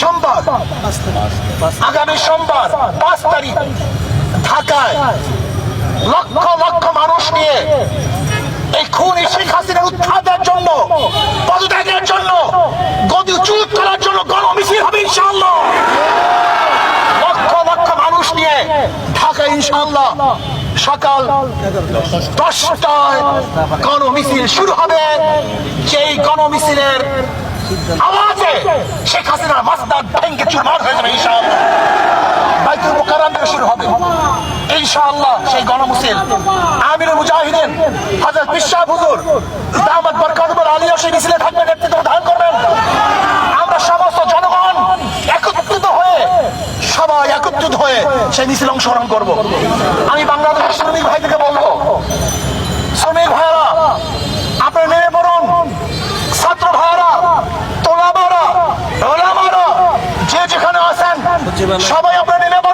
সোমবার, আগামী সোমবার, পাঁচ তারিখ, ঢাকায় লক্ষ লক্ষ মানুষ নিয়ে এই খুনি শেখ হাসিনার উৎখাতের জন্য, পদত্যাগের জন্য, গদি চুপ করার জন্য গণমিছিল হবে ইনশাআল্লাহ। লক্ষ লক্ষ মানুষ নিয়ে ঢাকা ইনশাআল্লাহ সকাল দশটায় গণমিছিল শুরু হবে। যেই গণমিছিলের আওয়াজে শেখ হাসিনার মাস্তার ভেঙ্গে চুরমার হয়ে যাবে, ইনশাআল্লাহ। বাইতুল মুকাররম থেকে শুরু হবে। ইনশাআল্লাহ সেই গণমুসিল আমিরুল মুজাহিদিন হযরত বিশ্বাস হুজুর, দামাত বরকাতুল আলিয়া সেই মিছিলে থাকবেন নেতৃত্ব ধারণ করবেন। আমরা সমস্ত জনগণ একত্রিত হয়ে, সবাই একত্রিত হয়ে সেই মিছিল অংশগ্রহণ করব। আমি বাংলাদেশের শ্রমিক ভাইদেরকে সবাই আপনারা পড়ুন